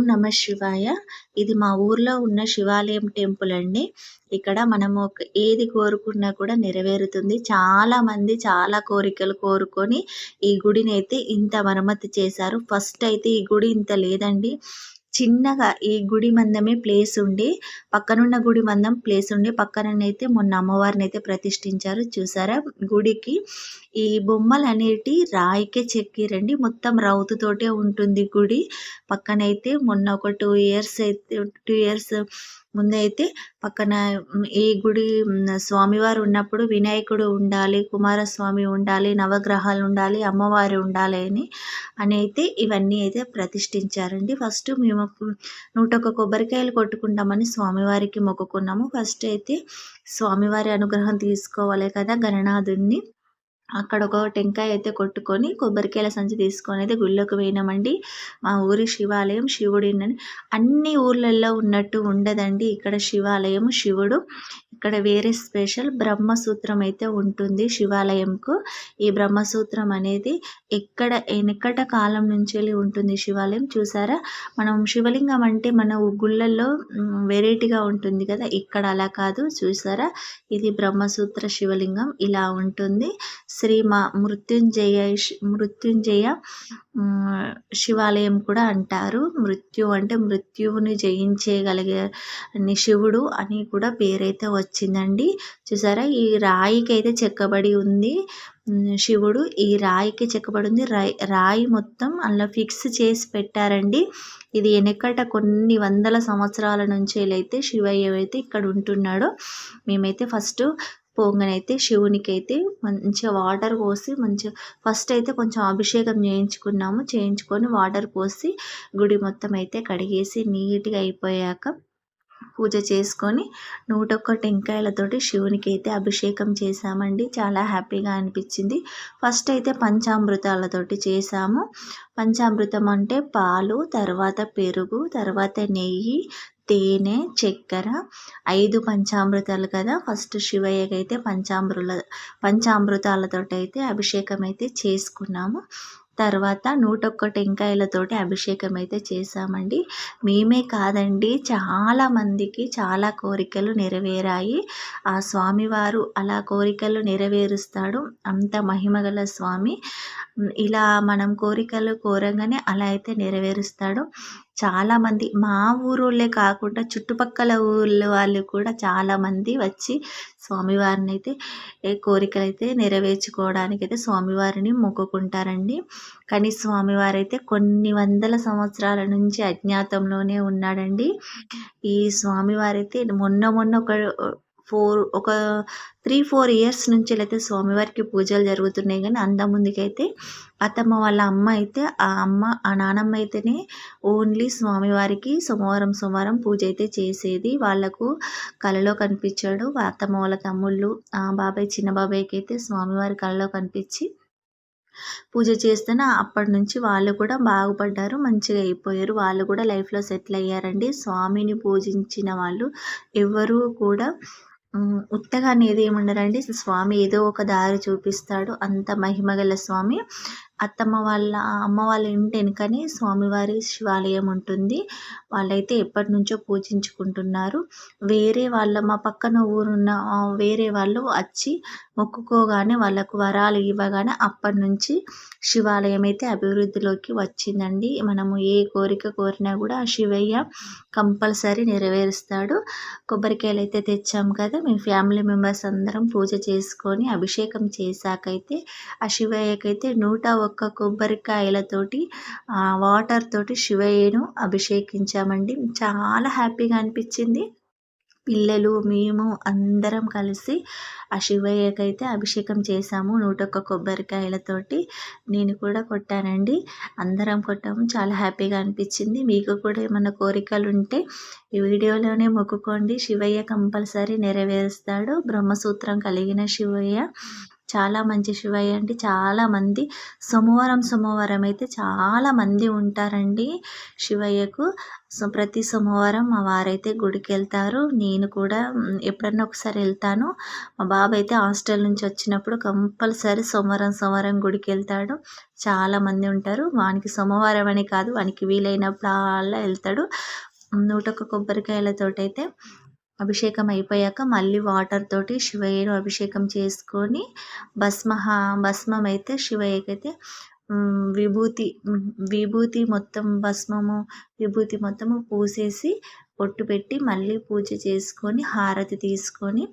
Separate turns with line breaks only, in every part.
ఓం నమ శివాయ. ఇది మా ఊర్లో ఉన్న శివాలయం టెంపుల్ అండి. ఇక్కడ మనము ఏది కోరుకున్నా కూడా నెరవేరుతుంది. చాలా మంది చాలా కోరికలు కోరుకొని ఈ గుడిని అయితే ఇంత మరమ్మతు చేశారు. ఫస్ట్ అయితే ఈ గుడి ఇంత లేదండి. చిన్నగా ఈ గుడి మందమే ప్లేస్ ఉండి పక్కనున్న గుడి మందం ప్లేస్ ఉండి పక్కననైతే మొన్న అమ్మవారిని అయితే ప్రతిష్ఠించారు. చూసారా? గుడికి ఈ బొమ్మలు అనేటి రాయికే చెక్కిరండి. మొత్తం రౌతుతోటే ఉంటుంది గుడి. పక్కనైతే మొన్న ఒక టూ ఇయర్స్ అయితే టూ ఇయర్స్ ముందైతే పక్కన ఈ గుడి స్వామివారు ఉన్నప్పుడు వినాయకుడు ఉండాలి కుమారస్వామి ఉండాలి నవగ్రహాలు ఉండాలి అమ్మవారు ఉండాలి అని అని అయితే ఇవన్నీ అయితే ప్రతిష్ఠించారండి. ఫస్ట్ మేము నూట ఒక కొబ్బరికాయలు కొట్టుకుంటామని స్వామివారికి మొక్కుకున్నాము. ఫస్ట్ అయితే స్వామివారి అనుగ్రహం తీసుకోవాలి కదా గణనాథుడిని అక్కడ ఒక టెంకాయ అయితే కొట్టుకొని కొబ్బరికాయల సంచి తీసుకొని అయితే గుళ్ళోకి పోయినామండి. మా ఊరి శివాలయం శివుడి అన్ని ఊర్లలో ఉన్నట్టు ఉండదండి. ఇక్కడ శివాలయం శివుడు ఇక్కడ వేరే స్పెషల్ బ్రహ్మసూత్రం అయితే ఉంటుంది శివాలయంకు. ఈ బ్రహ్మసూత్రం అనేది ఎక్కడ ఎనకట కాలం నుంచి వెళ్ళి ఉంటుంది శివాలయం. చూసారా? మనం శివలింగం అంటే మన గుళ్ళల్లో వెరైటీగా ఉంటుంది కదా? ఇక్కడ అలా కాదు. చూసారా? ఇది బ్రహ్మసూత్ర శివలింగం. ఇలా ఉంటుంది. శ్రీ మా మృత్యుంజయ మృత్యుంజయ శివాలయం కూడా అంటారు. మృత్యు అంటే మృత్యువుని జయించేయగలిగే శివుడు అని కూడా పేరైతే వచ్చిందండి. చూసారా? ఈ రాయికి అయితే చెక్కబడి ఉంది. శివుడు ఈ రాయికి చెక్కబడి ఉంది రాయి రాయి మొత్తం అందులో ఫిక్స్ చేసి పెట్టారండి. ఇది వెనకట కొన్ని వందల సంవత్సరాల నుంచి అయితే శివయ్య అయితే ఇక్కడ ఉంటున్నాడో. మేమైతే ఫస్ట్ పొంగనైతే శివునికి అయితే మంచిగా వాటర్ పోసి మంచిగా ఫస్ట్ అయితే కొంచెం అభిషేకం చేయించుకున్నాము. చేయించుకొని వాటర్ పోసి గుడి మొత్తం అయితే కడిగేసి నీట్గా అయిపోయాక పూజ చేసుకొని నూట ఒక్క టెంకాయలతోటి శివునికి అయితే అభిషేకం చేశామండి. చాలా హ్యాపీగా అనిపించింది. ఫస్ట్ అయితే పంచామృతాలతోటి చేసాము పంచామృతం అంటే పాలు తర్వాత పెరుగు తర్వాత నెయ్యి తేనె చక్కెర ఐదు పంచామృతాలు కదా. ఫస్ట్ శివయ్యకి అయితే పంచామృల పంచామృతాలతో అయితే అభిషేకం అయితే చేసుకున్నాము. తర్వాత నూట ఒక్క టెంకాయలతోటి అభిషేకం అయితే చేశామండి. మేమే కాదండి చాలా మందికి చాలా కోరికలు నెరవేరాయి. ఆ స్వామివారు అలా కోరికలు నెరవేరుస్తాడు. అంత మహిమగల స్వామి. ఇలా మనం కోరికలు కోరంగానే అలా అయితే నెరవేరుస్తాడు. చాలామంది మా ఊరోళ్ళే కాకుండా చుట్టుపక్కల ఊళ్ళ వాళ్ళు కూడా చాలామంది వచ్చి స్వామివారిని అయితే కోరికలు అయితే నెరవేర్చుకోవడానికి అయితే స్వామివారిని మొక్కుకుంటారండి. కానీ స్వామివారు అయితే కొన్ని వందల సంవత్సరాల నుంచి అజ్ఞాతంలోనే ఉన్నాడండి. ఈ స్వామివారైతే మొన్న మొన్న ఒక ఫోర్ ఒక త్రీ ఫోర్ ఇయర్స్ నుంచి అయితే స్వామివారికి పూజలు జరుగుతున్నాయి. కానీ అంత ముందుకైతే అత్తమ్మ వాళ్ళ అమ్మ అయితే ఆ అమ్మ ఆ నానమ్మ అయితేనే ఓన్లీ స్వామివారికి సోమవారం సోమవారం పూజ అయితే చేసేది. వాళ్ళకు కళలో కనిపించాడు. అత్తమ్మ వాళ్ళ తమ్ముళ్ళు బాబాయ్ చిన్న బాబాయ్కి అయితే స్వామివారి కళలో కనిపించి పూజ చేస్తేనే అప్పటి నుంచి వాళ్ళు కూడా బాగుపడ్డారు మంచిగా అయిపోయారు. వాళ్ళు కూడా లైఫ్లో సెటిల్ అయ్యారండి. స్వామిని పూజించిన వాళ్ళు ఎవరూ కూడా ఉత్తగా అనేది ఏముండరండి స్వామి ఏదో ఒక దారి చూపిస్తాడు. అంత మహిమగల స్వామి. అత్తమ్మ వాళ్ళ అమ్మ వాళ్ళ ఇంటి వెనుకనే స్వామివారి శివాలయం ఉంటుంది. వాళ్ళైతే ఎప్పటి నుంచో పూజించుకుంటున్నారు. వేరే వాళ్ళ మా పక్కన ఊరున్న వేరే వాళ్ళు వచ్చి మొక్కుకోగానే వాళ్ళకు వరాలు ఇవ్వగానే అప్పటి నుంచి శివాలయం అయితే అభివృద్ధిలోకి వచ్చిందండి. మనము ఏ కోరిక కోరినా కూడా ఆ శివయ్య కంపల్సరీ నెరవేరుస్తాడు. కొబ్బరికాయలు అయితే తెచ్చాం కదా మేము ఫ్యామిలీ మెంబర్స్ అందరం పూజ చేసుకొని అభిషేకం చేశాకైతే ఆ శివయ్యకైతే నూట ఒక్క కొబ్బరికాయలతోటి వాటర్ తోటి శివయ్యను అభిషేకించామండి. చాలా హ్యాపీగా అనిపించింది. పిల్లలు మేము అందరం కలిసి ఆ శివయ్యకైతే అభిషేకం చేశాము నూట ఒక్క కొబ్బరికాయలతోటి. నేను కూడా కొట్టానండి. అందరం కొట్టాము. చాలా హ్యాపీగా అనిపించింది. మీకు కూడా ఏమైనా కోరికలు ఉంటే ఈ వీడియోలోనే మొక్కుకోండి. శివయ్య కంపల్సరీ నెరవేరుస్తాడు. బ్రహ్మసూత్రం కలిగిన శివయ్య. చాలా మంచి శివయ్య అండి. చాలామంది సోమవారం సోమవారం అయితే చాలా మంది ఉంటారండి శివయ్యకు. సో ప్రతి సోమవారం మా వారైతే గుడికి వెళ్తారు. నేను కూడా ఎప్పుడన్నా ఒకసారి వెళ్తాను. మా బాబు అయితే హాస్టల్ నుంచి వచ్చినప్పుడు కంపల్సరీ సోమవారం సోమవారం గుడికి వెళ్తాడు. చాలా మంది ఉంటారు. వానికి సోమవారం అని కాదు వానికి వీలైనప్పుడు అలా వెళ్తాడు. నూట ఒక్క కొబ్బరికాయలతోటైతే అభిషేకం అయిపోయాక మళ్ళీ వాటర్ తోటి శివయ్యను అభిషేకం చేసుకొని భస్మ భస్మం అయితే శివయ్యకైతే విభూతి విభూతి మొత్తం భస్మము విభూతి మొత్తము పూసేసి పొట్టు పెట్టి మళ్ళీ పూజ చేసుకొని హారతి తీసుకొని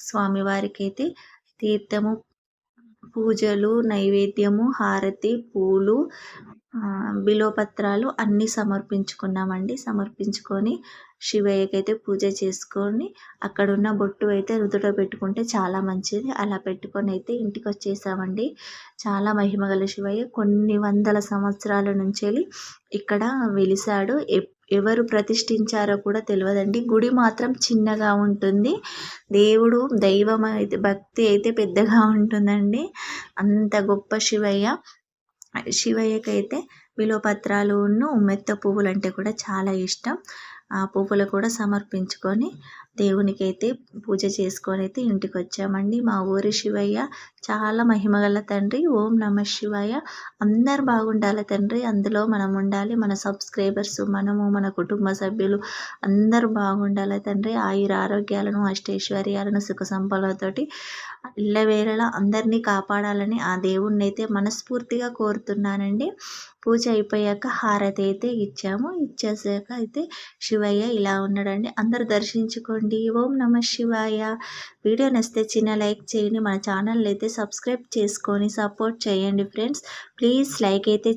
స్వామివారికి అయితే తీర్థము పూజలు నైవేద్యము హారతి పూలు బిలోపత్రాలు అన్నీ సమర్పించుకున్నామండి. సమర్పించుకొని శివయ్యకి అయితే పూజ చేసుకొని అక్కడ ఉన్న బొట్టు అయితే రుదుట పెట్టుకుంటే చాలా మంచిది. అలా పెట్టుకొని అయితే ఇంటికి వచ్చేసామండి చాలా మహిమగల శివయ్య. కొన్ని వందల సంవత్సరాల నుంచి ఇక్కడ వెలిసాడు ఎవరు ప్రతిష్ఠించారో కూడా తెలియదండి గుడి మాత్రం చిన్నగా ఉంటుంది. దేవుడు దైవం అయితే భక్తి అయితే పెద్దగా ఉంటుందండి. అంత గొప్ప శివయ్య. శివయ్యకైతే బిలోపత్రాలును మెత్త పువ్వులు అంటే కూడా చాలా ఇష్టం. ఆ పువ్వులు కూడా సమర్పించుకొని దేవునికి అయితే పూజ చేసుకొని అయితే ఇంటికి వచ్చామండి మా ఊరి శివయ్య చాలా మహిమగల తండ్రి. ఓం నమ శివయ్య అందరు బాగుండాలి తండ్రి. అందులో మనం ఉండాలి. మన సబ్స్క్రైబర్స్ మనము మన కుటుంబ సభ్యులు అందరూ బాగుండాలి తండ్రి. ఆయుర ఆరోగ్యాలను అష్టైశ్వర్యాలను సుఖ సంపదలతోటి ఇళ్ళవేళలా అందరినీ కాపాడాలని ఆ దేవుణ్ణి అయితే మనస్ఫూర్తిగా కోరుతున్నానండి. పూజ అయిపోయాక హారతి అయితే ఇచ్చాము. ఇచ్చేసాక అయితే శివయ్య ఇలా ఉన్నాడండి. అందరు దర్శించుకోండి. ఓం నమ శివాయ. వీడియో నచ్చితే చిన్న లైక్ చేయండి. మన ఛానల్ అయితే సబ్స్క్రైబ్ చేసుకొని సపోర్ట్ చేయండి ఫ్రెండ్స్. ప్లీజ్ లైక్ అయితే